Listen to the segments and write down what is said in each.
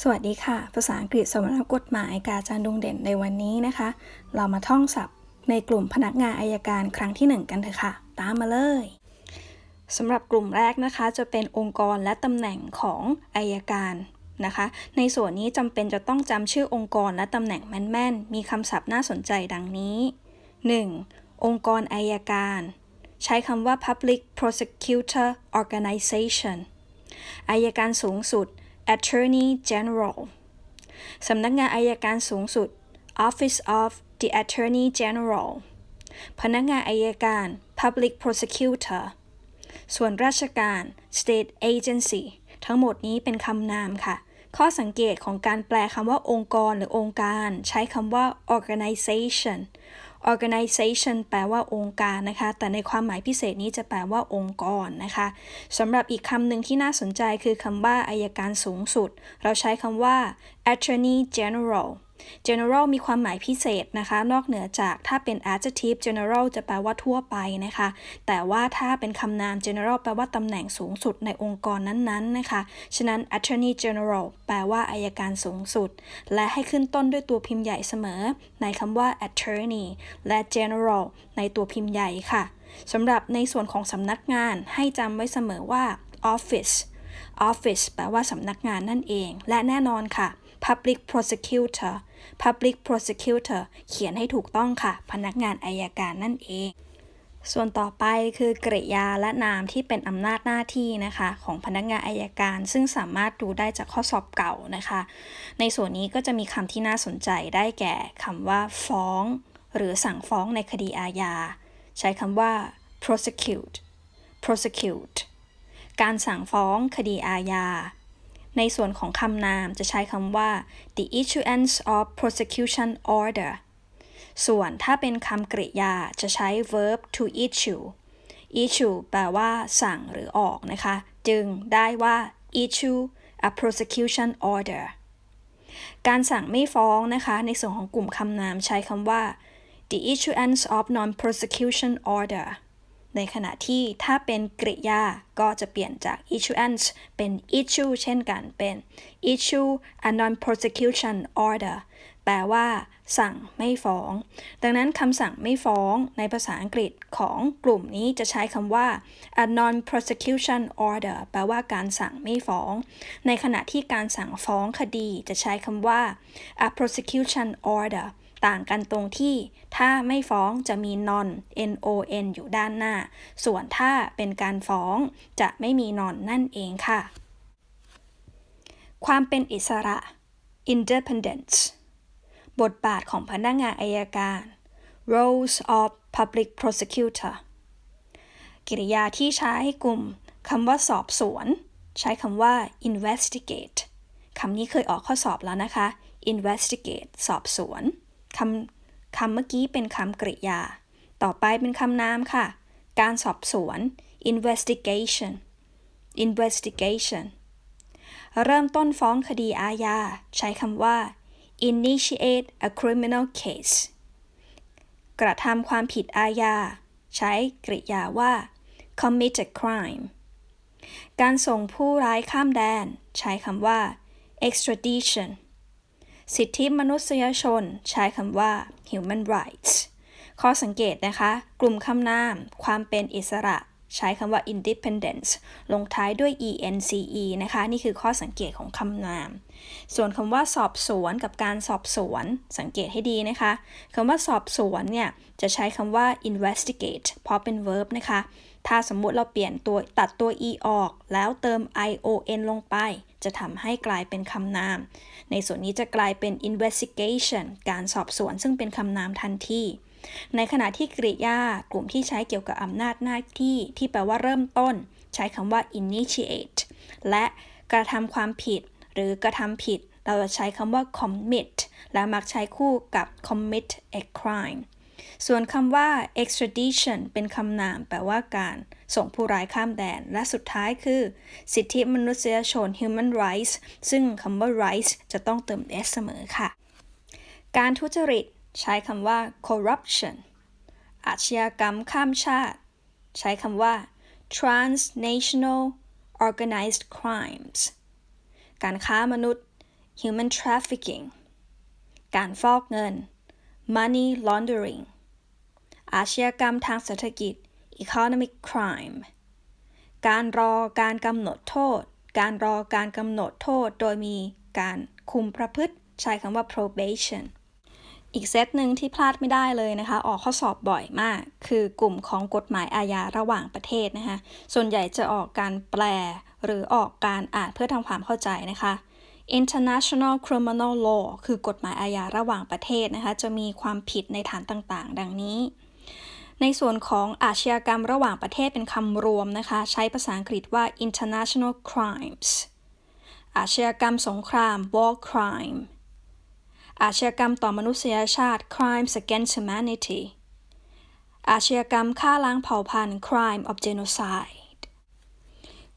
สวัสดีค่ะ ภาษาอังกฤษสำนักกฎหมายกาจารย์ดวงเด่นในวันนี้นะคะ เรามาท่องศัพท์ในกลุ่มพนักงานอายการครั้งที่ 1 กันเถอะค่ะ ตามมาเลยสำหรับกลุ่มแรกนะคะจะเป็นองค์กรและตำแหน่งของอายการนะคะ ในส่วนนี้จำเป็นจะต้องจำชื่อองค์กรและตำแหน่งแม่นๆ มีคำศัพท์น่าสนใจดังนี้ 1. องค์กรอายการ ใช้คำว่า Public Prosecutor Organization อายการสูงสุด Attorney General สำนักงานอายการสูงสุด Office of the Attorney General พนักงานอายการ Public Prosecutor ส่วนราชการ State Agency ทั้งหมดนี้เป็นคำนามค่ะ ข้อสังเกตของการแปลคำว่าองค์กรหรือองค์การ ใช้คำว่า organization organization แปลว่าองค์การนะคะ แต่ในความหมายพิเศษนี้จะแปลว่าองค์กรนะคะสำหรับอีกคำหนึ่งที่น่าสนใจคือคำว่าอายการสูงสุด เราใช้คำว่า attorney general general มีความหมายพิเศษนะคะ นอกเหนือจากถ้าเป็น adjective general จะแปลว่าทั่วไปนะคะ แต่ว่าถ้าเป็นคำนาม general แปลว่าตำแหน่งสูงสุดในองค์กรนั้นๆนะคะ ฉะนั้น attorney general แปลว่าอายการสูงสุด และให้ขึ้นต้นด้วยตัวพิมพ์ใหญ่เสมอ ในคำว่า attorney และ general ในตัวพิมพ์ใหญ่ค่ะสำหรับในส่วนของสำนักงานให้จำไว้เสมอว่า office office แปลว่าสำนักงานนั่นเอง และแน่นอนค่ะ public prosecutor public prosecutor เขียนให้ถูกต้องค่ะ พนักงานอายการนั่นเอง ส่วนต่อไปคือกริยาและนามที่เป็นอำนาจหน้าที่นะคะ ของพนักงานอายการ ซึ่งสามารถดูได้จากข้อสอบเก่านะคะ ในส่วนนี้ก็จะมีคำที่น่าสนใจได้แก่คำว่า ฟ้อง หรือสั่งฟ้องในคดีอาญา ใช้คำว่า prosecute prosecute การสั่งฟ้องคดีอาญา ในส่วนของคำนามจะใช้คำว่า the issuance of prosecution order ส่วนถ้าเป็นคำกริยาจะใช้ verb to issue issue แปลว่าสั่งหรือออกนะคะ จึงได้ว่า issue a prosecution order การสั่งไม่ฟ้องนะคะ ในส่วนของกลุ่มคำนามใช้คำว่า the issuance of non-prosecution order ในขณะที่ถ้าเป็นกริยาก็จะเปลี่ยนจาก issuance เป็น issue เช่นกันเป็น issue a non-prosecution order แปลว่า สั่งไม่ฟ้อง ดังนั้นคำสั่งไม่ฟ้องในภาษาอังกฤษของกลุ่มนี้จะใช้คำว่า a non-prosecution order แปลว่าการสั่งไม่ฟ้อง ในขณะที่การสั่งฟ้องคดีจะใช้คำว่า a prosecution order ต่างกันตรงที่ถ้าไม่ฟ้องจะมี non non อยู่ด้านหน้า ส่วนถ้าเป็นการฟ้องจะไม่มี non นั่นเองค่ะ ความเป็นอิสระ independence บทบาทของพนักงานอายการ roles of public prosecutor กิริยาที่ใช้กลุ่มคำว่าสอบสวน ใช้คำว่า investigate คำนี้เคยออกข้อสอบแล้วนะคะ investigate สอบสวน คำคำเมื่อกี้เป็นคำกริยา ต่อไปเป็นคำนามค่ะ การสอบสวน investigation investigation เริ่มต้นฟ้องคดีอาญา ใช้คำว่า initiate a criminal case กระทำความผิดอาญา ใช้กริยาว่า commit a crime การส่งผู้ร้ายข้ามแดน ใช้คำว่า extradition สิทธิมนุษยชน ใช้คำว่า human rights ข้อสังเกตนะคะ กลุ่มคำนาม ความเป็นอิสระ ใช้คำว่า independence ลงท้ายด้วย ence นะคะ นี่คือข้อสังเกตของคำนาม ส่วนคำว่าสอบสวนกับการสอบสวนสังเกตให้ดีนะคะคำว่าสอบสวนเนี่ย จะใช้คำว่า investigate เพราะเป็น verb นะคะ ถ้าสมมุติเราเปลี่ยนตัวตัดตัว e ออก แล้วเติม ion ลงไป จะทำให้กลายเป็นคำนาม ในส่วนนี้จะกลายเป็น investigation การสอบสวนซึ่งเป็นคำนามทันที ในขณะที่กริยากลุ่มที่ใช้เกี่ยวกับอำนาจหน้าที่ที่แปลว่าเริ่มต้น ใช้คำว่า initiate และกระทำความผิด หรือกระทำผิด เราจะใช้คำว่า commit และมักใช้คู่กับ commit a crime ส่วนคำว่า extradition เป็นคำนามแปลว่าการส่งผู้ร้ายข้ามแดน และสุดท้ายคือ สิทธิมนุษยชน human rights ซึ่งคำว่า rights จะต้องเติม s เสมอค่ะ การทุจริต ใช้คำว่า corruption อาชญากรรมข้ามชาติ ใช้คำว่า transnational organized crimes การค้ามนุษย์ human trafficking การฟอกเงิน money laundering อาชญากรรมทางเศรษฐกิจ economic crime การรอการกำหนดโทษ การรอการกำหนดโทษโดยมีการคุมประพฤติ ใช้คำว่า probation อีกเซตหนึ่งที่พลาดไม่ได้เลยนะคะ ออกข้อสอบบ่อยมาก คือกลุ่มของกฎหมายอาญาระหว่างประเทศนะคะ ส่วนใหญ่จะออกการแปล หรือออกการอ่านเพื่อทำความเข้าใจนะคะ International Criminal Law คือกฎหมายอาญาระหว่างประเทศนะคะ จะมีความผิดในฐานต่างๆ ดังนี้ ในส่วนของอาชญากรรมระหว่างประเทศเป็นคำรวมนะคะ ใช้ภาษาอังกฤษว่า international crimes อาชญากรรมสงคราม war crime อาชญากรรมต่อมนุษยชาติ crimes against humanity อาชญากรรมฆ่าล้างเผ่าพันธุ์ crime of genocide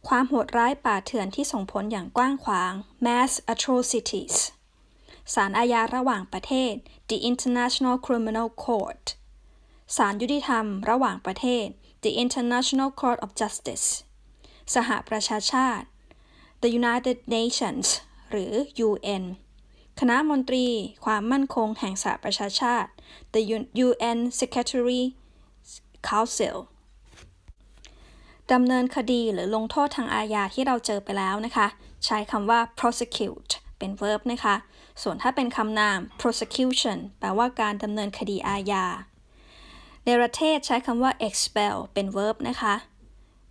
ความโหดร้ายป่าเถื่อนที่ส่งผลอย่างกว้างขวาง mass atrocities ศาลอาญาระหว่างประเทศ the International Criminal Court ศาลยุติธรรมระหว่างประเทศ the International Court of Justice สหประชาชาติ the United Nations หรือ UN คณะมนตรีความมั่นคงแห่งสหประชาชาติ the UN Secretary Council ดำเนินคดีหรือลงโทษทางอาญาที่เราเจอไปแล้วนะคะ ใช้คำว่า prosecute เป็น verb นะคะ ส่วนถ้าเป็นคำนาม prosecution แปลว่าการดำเนินคดีอาญาในประเทศใช้คำว่า expel เป็น verb นะคะ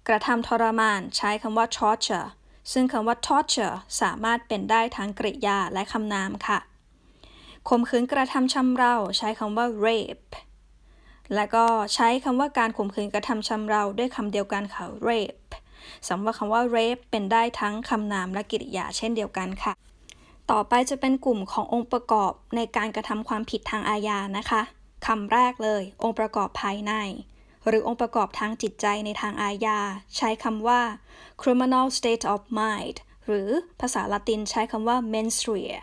กระทำทรมานใช้คำว่า torture ซึ่งคำว่า torture สามารถเป็นได้ทั้งกริยาและคำนามค่ะข่มขืนกระทำชำเราใช้คำว่า rape และก็ใช้คำว่าการข่มขืนกระทำชำเราด้วยคำเดียวกันค่ะ rape สำหรับคำว่า rape เป็นได้ทั้งคำนามและกริยาเช่นเดียวกันค่ะ ต่อไปจะเป็นกลุ่มขององค์ประกอบในการกระทำความผิดทางอาญานะคะคำแรกเลย องค์ประกอบภายใน หรือองค์ประกอบทางจิตใจในทางอาญา ใช้คำว่า criminal state of mind หรือภาษาละตินใช้คำว่า mens rea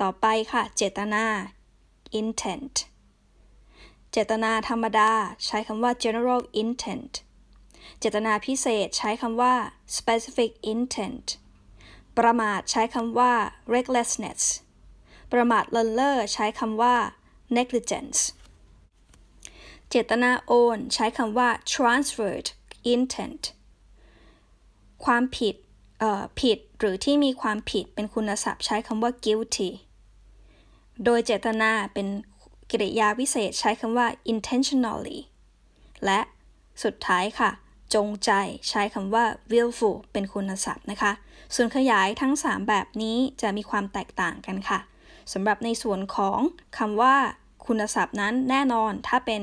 ต่อไปค่ะ เจตนา intent เจตนาธรรมดา ใช้คำว่า general intent เจตนาพิเศษใช้คำว่า specific intent ประมาทใช้คำว่า recklessness ประมาทเลินเล่อใช้คำว่า negligence เจตนาโอน ใช้คำว่า transferred intent ความผิดผิดหรือที่มีความผิดเป็นคุณศัพท์ใช้คำว่า guilty โดยเจตนาเป็นกริยาวิเศษใช้คำว่า intentionally และสุดท้ายค่ะ จงใจใช้คำว่า willful เป็นคุณศัพท์นะคะ ส่วนขยายทั้ง 3 แบบนี้จะมีความแตกต่างกันค่ะสำหรับในส่วนของคำว่าคุณศัพท์นั้นแน่นอนถ้าเป็น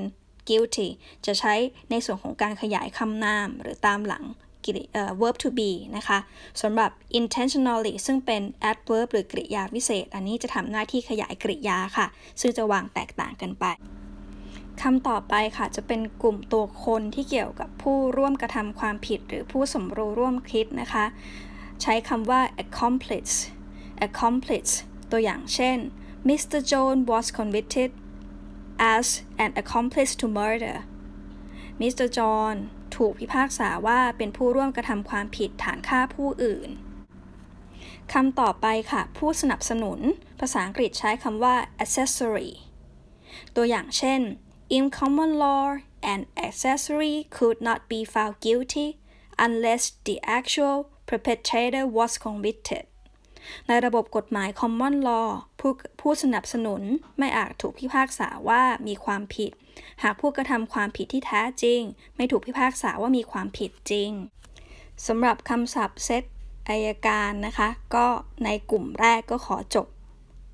guilty จะใช้ในส่วนของการขยายคำนามหรือตามหลัง verb to be นะคะสำหรับ intentionally ซึ่งเป็น adverb หรือกริยาวิเศษ อันนี้จะทำหน้าที่ขยายกริยาค่ะ ซึ่งจะวางแตกต่างกันไปคำต่อไปค่ะจะเป็นกลุ่มตัวคนที่เกี่ยวกับผู้ร่วมกระทำความผิด หรือผู้สมรู้ร่วมคิดนะคะ ใช้คำว่า accomplice accomplice ตัวอย่างเช่น Mr. Jones was convicted as an accomplice to murder Mr. John ถูกพิพากษาว่าเป็นผู้ร่วมกระทำความผิดฐานฆ่าผู้อื่นคำต่อไปค่ะ ผู้สนับสนุน ภาษาอังกฤษใช้คำว่า accessory ตัวอย่างเช่น in common law an accessory could not be found guilty unless the actual perpetrator was convicted ในระบบกฎหมาย common law ผู้ผู้สนับสนุนไม่อาจถูกพิพากษาว่ามีความผิด หากผู้กระทำความผิดที่แท้จริง ไม่ถูกพิพากษาว่ามีความผิดจริงสำหรับคำศัพท์เซตอายการนะคะ ก็ในกลุ่มแรกก็ขอจบ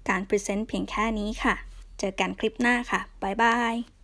การพรีเซนต์เพียงแค่นี้ค่ะ เจอกันคลิปหน้าค่ะ บ๊ายบาย